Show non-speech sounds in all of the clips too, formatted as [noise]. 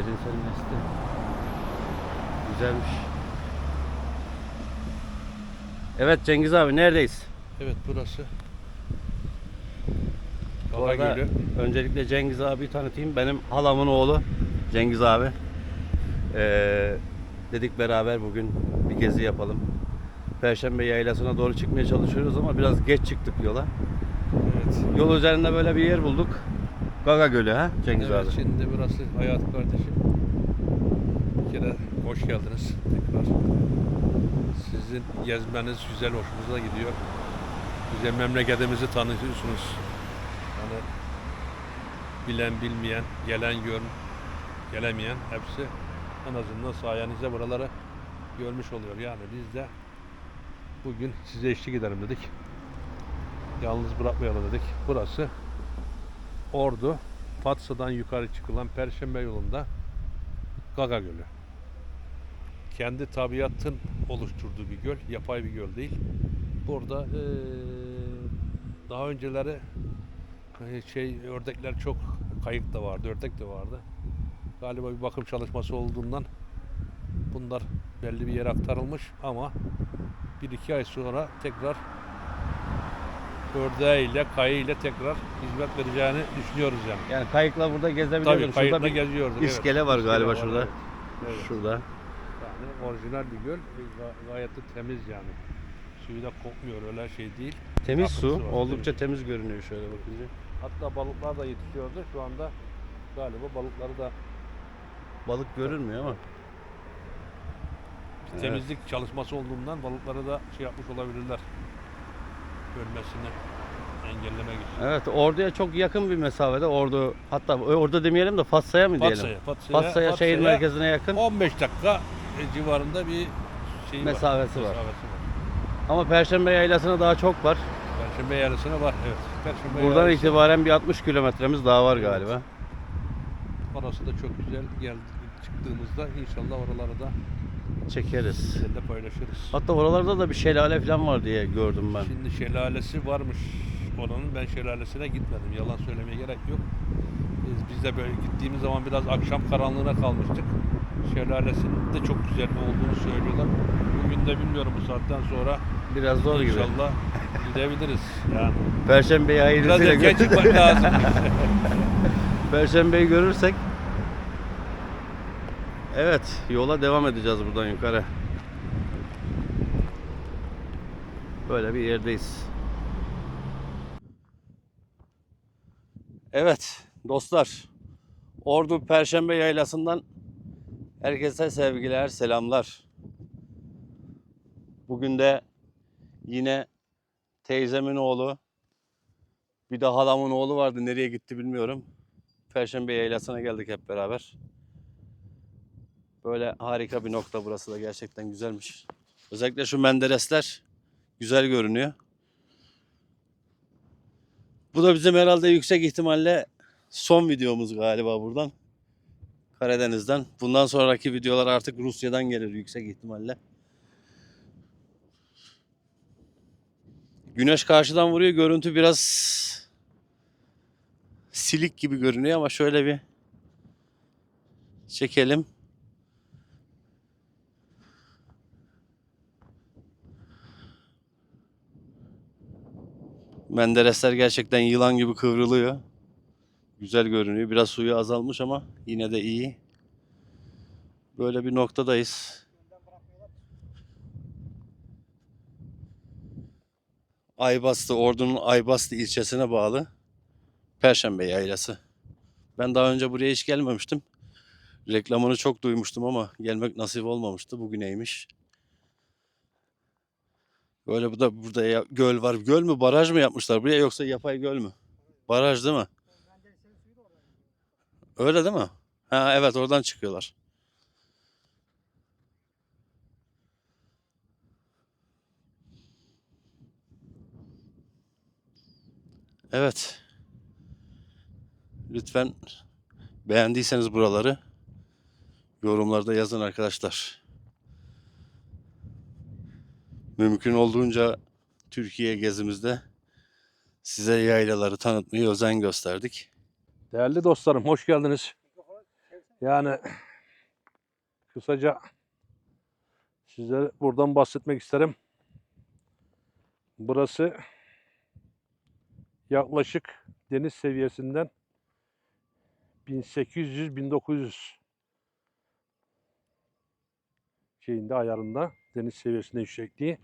Serin serin esti. Güzelmiş. Evet Cengiz abi neredeyiz? Evet burası. Bu Kaka arada Gölü. öncelikle Cengiz abi tanıtayım. Benim halamın oğlu Cengiz abi. Ee, dedik beraber bugün bir gezi yapalım. Perşembe yaylasına doğru çıkmaya çalışıyoruz ama biraz geç çıktık yola. Evet. Yol üzerinde böyle bir yer bulduk. Gaga Gölü ha Cengiz evet abi. şimdi burası Hayat kardeşim. Bir kere hoş geldiniz tekrar. Sizin gezmeniz güzel, hoşumuza gidiyor. Bize memleketimizi tanıtıyorsunuz. Yani bilen, bilmeyen, gelen, gör, gelemeyen hepsi en azından sayenizde buraları görmüş oluyor. Yani biz de bugün size eşlik edelim dedik. Yalnız bırakmayalım dedik. Burası Ordu, Fatsa'dan yukarı çıkılan Perşembe yolunda Gaga Gölü. Kendi tabiatın oluşturduğu bir göl, yapay bir göl değil. Burada eee, daha önceleri şey ördekler çok kayık da vardı, ördek de vardı. Galiba bir bakım çalışması olduğundan bunlar belli bir yere aktarılmış ama bir iki ay sonra tekrar ördeğiyle, kayığıyla tekrar hizmet vereceğini düşünüyoruz yani. Yani kayıkla burada gezebiliyoruz. Tabii Şurada kayıkla bir geziyorduk. iskele var İskele galiba şurada. evet. Evet. Şurada. Yani orijinal bir göl. ga- Gayet de temiz yani. Suyu da kokmuyor öyle şey değil. Temiz Akıntısı su. var, Oldukça temiz görünüyor şöyle bakınca. Hatta balıklar da yetişiyordu. Şu anda galiba balıkları da Balık görünmüyor ama. bir Evet. temizlik çalışması olduğundan balıkları da şey yapmış olabilirler. Ölmesini engellemek için. Evet Ordu'ya çok yakın bir mesafede. Ordu hatta orada demeyelim de Fatsa'ya mı diyelim? Fatsa'ya, Fatsa'ya, Fatsa'ya şehir merkezine yakın 15 dakika e, civarında bir şey Mesafesi var. var. Mesafesi var. ama Perşembe yaylasına daha çok var. Perşembe yarısına var. Evet. Perşembe Buradan yarısı- itibaren bir 60 kilometremiz daha var galiba. Orası da çok güzel. Gel çıktığımızda inşallah oraları da Çekeriz. sizinle paylaşırız. Hatta oralarda da bir şelale falan var diye gördüm ben. Şimdi şelalesi varmış oranın. Ben şelalesine gitmedim. Yalan söylemeye gerek yok. Biz, biz de böyle gittiğimiz zaman biraz akşam karanlığına kalmıştık. Şelalesinin de çok güzel olduğunu söylüyorlar. Bugün de bilmiyorum bu saatten sonra Biraz zor gibi. inşallah gidebiliriz. Yani Perşembeyi biraz hayırlısıyla erken gör- çıkmak lazım. [laughs] Perşembeyi görürsek Evet, yola devam edeceğiz buradan yukarı. Böyle bir yerdeyiz. Evet, dostlar. Ordu Perşembe Yaylası'ndan herkese sevgiler, selamlar. Bugün de yine teyzemin oğlu, bir de halamın oğlu vardı. Nereye gitti bilmiyorum. Perşembe Yaylası'na geldik hep beraber. Böyle harika bir nokta burası da gerçekten güzelmiş. Özellikle şu menderesler güzel görünüyor. Bu da bizim herhalde yüksek ihtimalle son videomuz galiba buradan. Karadeniz'den. Bundan sonraki videolar artık Rusya'dan gelir yüksek ihtimalle. Güneş karşıdan vuruyor. Görüntü biraz silik gibi görünüyor ama şöyle bir çekelim. Menderesler gerçekten yılan gibi kıvrılıyor. Güzel görünüyor. Biraz suyu azalmış ama yine de iyi. Böyle bir noktadayız. Aybastı, Ordu'nun Aybastı ilçesine bağlı Perşembe Yaylası. Ben daha önce buraya hiç gelmemiştim. Reklamını çok duymuştum ama gelmek nasip olmamıştı. Bugüneymiş. Böyle bu da burada ya- göl var. Göl mü baraj mı yapmışlar buraya yoksa yapay göl mü? Baraj değil mi? Öyle değil mi? Ha evet oradan çıkıyorlar. Evet. Lütfen beğendiyseniz buraları yorumlarda yazın arkadaşlar. Mümkün olduğunca Türkiye gezimizde size yaylaları tanıtmaya özen gösterdik. Değerli dostlarım hoş geldiniz. Yani kısaca sizlere buradan bahsetmek isterim. Burası yaklaşık deniz seviyesinden 1800-1900 şeyinde ayarında deniz seviyesinde yüksekliği.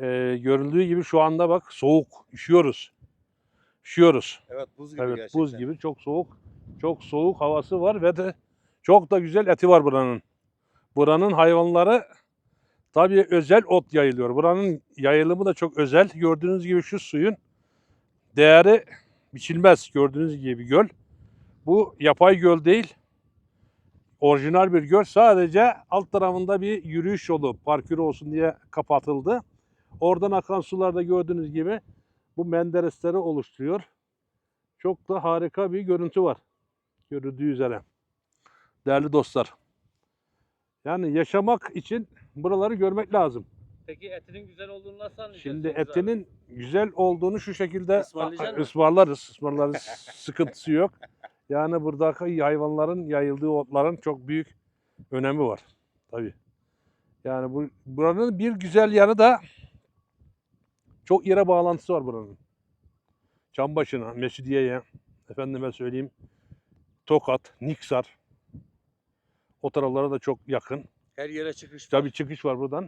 Ee, görüldüğü gibi şu anda bak soğuk, üşüyoruz. Üşüyoruz. Evet buz gibi Evet gerçekten. buz gibi çok soğuk. Çok soğuk havası var ve de çok da güzel eti var buranın. Buranın hayvanları tabii özel ot yayılıyor. Buranın yayılımı da çok özel. Gördüğünüz gibi şu suyun değeri biçilmez. Gördüğünüz gibi göl. Bu yapay göl değil. Orijinal bir göl. Sadece alt tarafında bir yürüyüş yolu, parkür olsun diye kapatıldı. Oradan akan sular da gördüğünüz gibi bu menderesleri oluşturuyor. Çok da harika bir görüntü var. Görüldüğü üzere. Değerli dostlar. Yani yaşamak için buraları görmek lazım. Peki etinin güzel olduğunu nasıl anlayacağız? Şimdi Cengiz abi? etinin güzel olduğunu şu şekilde ısmarlarız. Ismarlarız. [laughs] Sıkıntısı yok. Yani buradaki hayvanların yayıldığı otların çok büyük önemi var. Tabii. Yani bu buranın bir güzel yanı da çok yere bağlantısı var buranın. Çambaşı'na, Mesudiye'ye, efendime söyleyeyim Tokat, Niksar o taraflara da çok yakın. Her yere çıkış var. Tabii çıkış var buradan.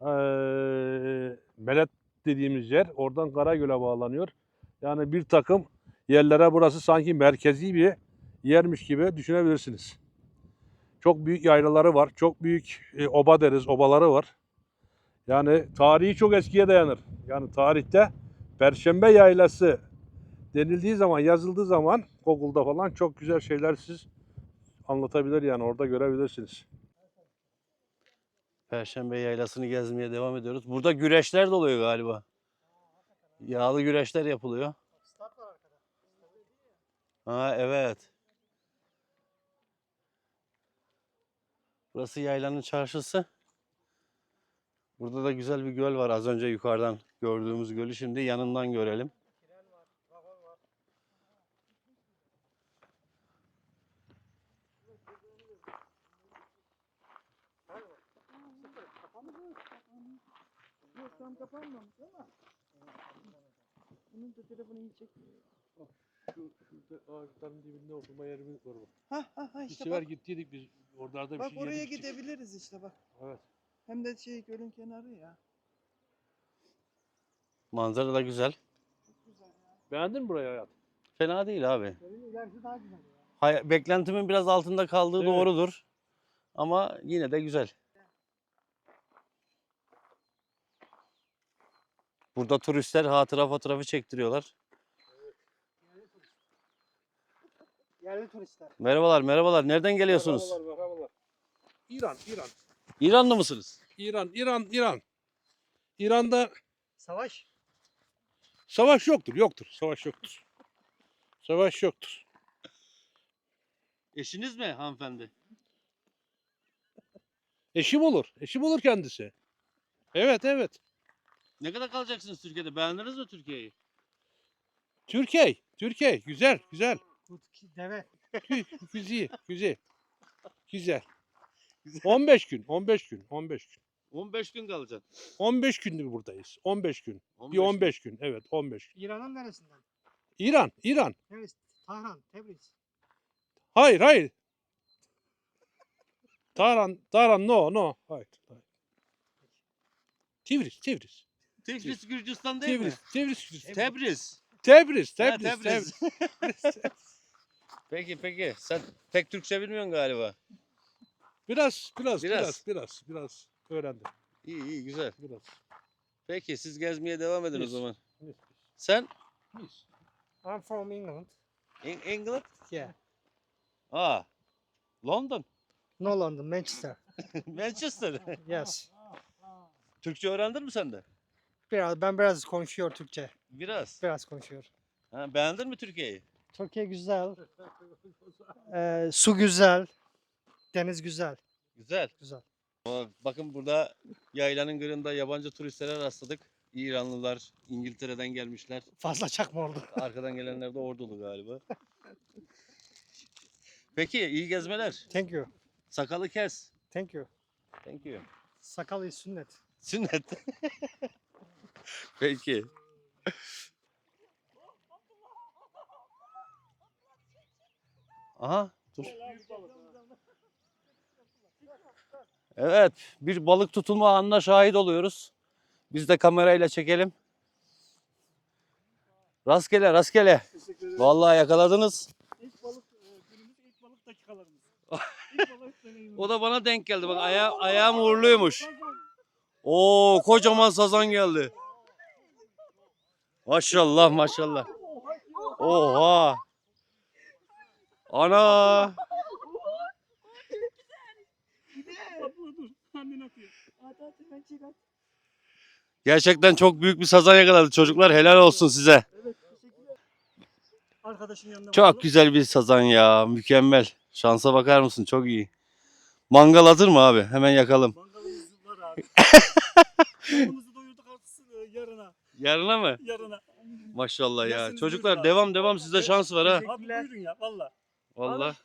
Ee, Melet dediğimiz yer oradan Karagöl'e bağlanıyor. Yani bir takım yerlere burası sanki merkezi bir yermiş gibi düşünebilirsiniz. Çok büyük yaylaları var. Çok büyük e, oba deriz, obaları var. Yani tarihi çok eskiye dayanır. Yani tarihte Perşembe Yaylası denildiği zaman, yazıldığı zaman Google'da falan çok güzel şeyler siz anlatabilir yani orada görebilirsiniz. Perşembe yaylasını gezmeye devam ediyoruz. Burada güreşler de oluyor galiba. Yağlı güreşler yapılıyor. Ha evet. Burası yaylanın çarşısı. Burada da güzel bir göl var. Az önce yukarıdan gördüğümüz gölü şimdi yanından görelim. Tam kapanmamış ama. Bunun da telefonu iyi çekmiyor. Şu, şurada ağaçların dibinde oturma yerimiz var bak. Ha ha ha Bir işte sefer bak. gittiydik biz. Oralarda bir Bak şey oraya yedik, gidebiliriz işte bak. Evet. Hem de şey gölün kenarı ya. Manzara da güzel. Çok güzel ya. Beğendin mi burayı hayat? Fena değil abi. Gölün ilerisi daha güzel ya. Hay- beklentimin biraz altında kaldığı Evet. doğrudur. Ama yine de güzel. Burada turistler hatıra fotoğrafı çektiriyorlar. Yerli turistler. Merhabalar, merhabalar. Nereden geliyorsunuz? Merhabalar, merhabalar. İran, İran. İranlı mısınız? İran, İran, İran. İran'da Savaş. savaş yoktur, yoktur. Savaş yoktur. Savaş yoktur. Eşiniz mi hanımefendi? Eşim olur, eşim olur kendisi. Evet, evet. Ne kadar kalacaksınız Türkiye'de? Beğendiniz mi Türkiye'yi? Türkiye, Türkiye. Güzel, güzel. Deve. Güzel, güzel. Güzel. 15 gün, 15 gün, 15 gün. 15 gün kalacaksın. 15 gündür buradayız. 15 gün. 15 Bir 15 gün. Evet, 15 gün. İran'ın neresinden? İran, İran. Tebriz. Tahran. Tebriz. Hayır, hayır. Tahran, Tahran no, no. Hayır. hayır. Tivris, Tivris. Tiflis Gürcistan değil Tivris, mi? Tivris. Tivris. Tebriz. Tebriz, Ha, Tebriz, Tebriz. Tebriz. [laughs] Peki peki. Sen pek Türkçe bilmiyorsun galiba. Biraz, biraz, Biraz. biraz, biraz, biraz öğrendim. İyi iyi güzel. Biraz. Peki siz gezmeye devam edin Yes. o zaman. Yes, Sen yes. I'm from England. In England? Yeah. Aa. London. No London, Manchester. [laughs] Manchester. [laughs] Yes. Türkçe öğrendin mi sen de? Biraz ben biraz konuşuyor Türkçe. Biraz. Biraz konuşuyor. Ha, beğendin mi Türkiye'yi? Türkiye güzel. Ee, su güzel. Deniz güzel. Güzel. Güzel. Ama bakın burada yaylanın kırında yabancı turistlere rastladık. İranlılar, İngiltere'den gelmişler. Fazla çakma oldu. [laughs] Arkadan gelenler de ordulu galiba. Peki iyi gezmeler. Thank you. Sakalı kes. Thank you. Thank you. Sakal is sünnet. Sünnet. [laughs] Peki. Aha dur. Evet bir balık tutulma anına şahit oluyoruz. Biz de kamerayla çekelim. Rastgele rastgele. Vallahi yakaladınız. İlk balık e, günümüz ilk balık dakikalarımız. [laughs] İlk balık deneyimimiz. O da bana denk geldi. Bak aya ayağım uğurluymuş. Oo kocaman sazan geldi. Maşallah maşallah. Oha. Ana. Gerçekten çok büyük bir sazan yakaladı çocuklar. Helal olsun size. Arkadaşın Çok güzel bir sazan ya. Mükemmel. Şansa bakar mısın? Çok iyi. Mangal hazır mı abi? Hemen yakalım. Mangalımız var abi. Karnımızı doyurduk artık yarına. Yarına mı? Yarına. Maşallah ya. Yersiniz Çocuklar buyurun abi. devam devam size şans var ha. Abi buyurun ya valla. Vallahi.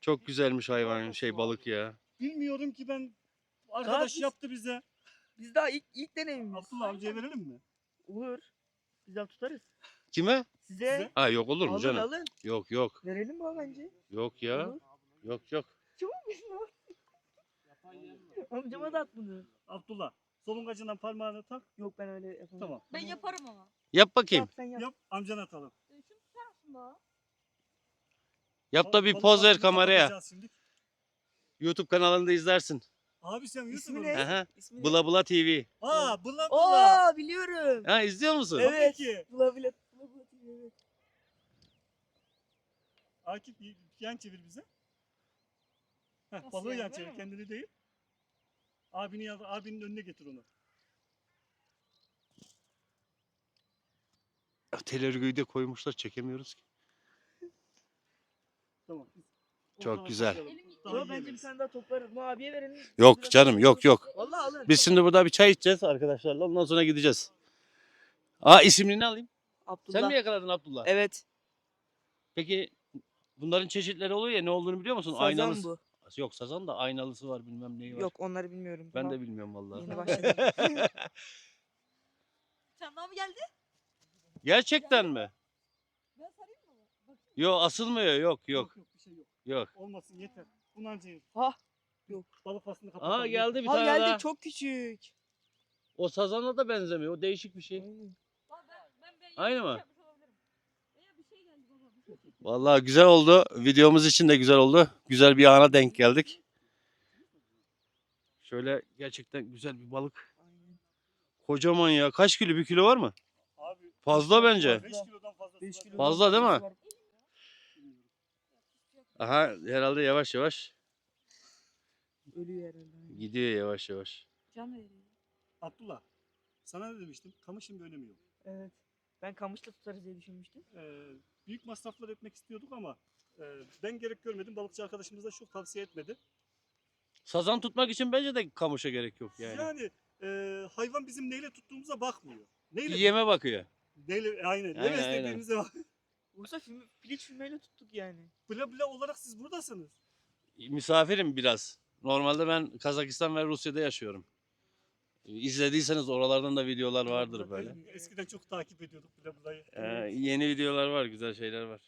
Çok güzelmiş hayvan şey balık ya. Bilmiyorum ki ben arkadaş biz- yaptı bize. Biz daha ilk ilk deneyimimiz. Abdullah amcaya verelim mi? Olur. Güzel tutarız. Kime? Size. Size? Ha yok olur mu Alın canım? alın. Yok yok. Verelim mi bence? Yok ya. Olur. Yok yok. Çabukmuş lan. [laughs] Amcama da at bunu. Abdullah. Solungacından parmağını tak. Yok ben öyle yapamam. Tamam. Ben yaparım ama. Yap bakayım. Yap sen yap. Yap amcana atalım. E, Şunu tutar mısın bana? Yap da bir Balık poz ver başını kameraya. şimdi. YouTube kanalında izlersin. Abi sen İsmi YouTuber ne? mısın? Aha. İsmi? Bula Bula TV. Aa bula bula. Oo biliyorum. Ha izliyor musun? Evet. Tabii ki. Bula bula. Bula bula TV, evet. Akif bir yan çevir bize. Heh, Nasıl balığı yani, yan böyle çevir mi? kendini değil. Abini yaz, abinin önüne getir onu. Telergüyü de koymuşlar çekemiyoruz ki. Tamam. biz o Çok zaman güzel. başlayalım. Yo bence bir tane daha toplarız. Bu abiye verelim. Yok canım yok yok. Vallahi alın. Biz şimdi burada bir çay içeceğiz arkadaşlarla ondan sonra gideceğiz. Aa ismini ne alayım? Abdullah. Sen mi yakaladın Abdullah? Evet. Peki bunların çeşitleri oluyor ya ne olduğunu biliyor musun? Sazan Aynalısı. bu. Yok sazan da aynalısı var bilmem neyi var. Yok onları bilmiyorum. Ben de bilmiyorum vallahi. Yeni başladım. [laughs] Sen daha mı geldi? Gerçekten mi? Ben sarayım mı? Bakayım. Yok asılmıyor yok yok yok bir şey yok. yok. Olmasın yeter. Bunu anca yer. Ha. Yok. Balık faslını kapatalım. Aa geldi bir Ha tane geldi daha. çok küçük. O sazana da benzemiyor. O değişik bir şey. Aynen. Baba ben, ben, ben Aynı mı? şey geldi baba. Bir şey. Vallahi güzel oldu. Videomuz için de güzel oldu. Güzel bir ana denk geldik. Şöyle gerçekten güzel bir balık. Aynen. Kocaman ya. Kaç kilo? Bir kilo var mı? Abi, Fazla bence. 5 kilodan Beş var. kilo Fazla değil mi? Aha herhalde yavaş yavaş Ölüyor herhalde. aynen. gidiyor yavaş yavaş. Can veriyor. Abdullah. Sana ne demiştim? Kamışın bir önemi yok. Evet. Ben kamışla tutarız diye düşünmüştüm. Ee, büyük masraflar etmek istiyorduk ama e, ben gerek görmedim. Balıkçı arkadaşımız da çok tavsiye etmedi. Sazan tutmak için bence de kamışa gerek yok yani. Yani, e, hayvan bizim neyle tuttuğumuza bakmıyor. Neyle? Yeme bakıyor. Neyle? Aynen. Ne Aynen, beslediğimize bak. Yoksa film, piliç filmeyle tuttuk yani. Bla bla olarak siz buradasınız. Misafirim biraz. Normalde ben Kazakistan ve Rusya'da yaşıyorum. İzlediyseniz oralardan da videolar vardır böyle. Eskiden çok takip ediyorduk bla blayı. Ee, yeni videolar var, güzel şeyler var.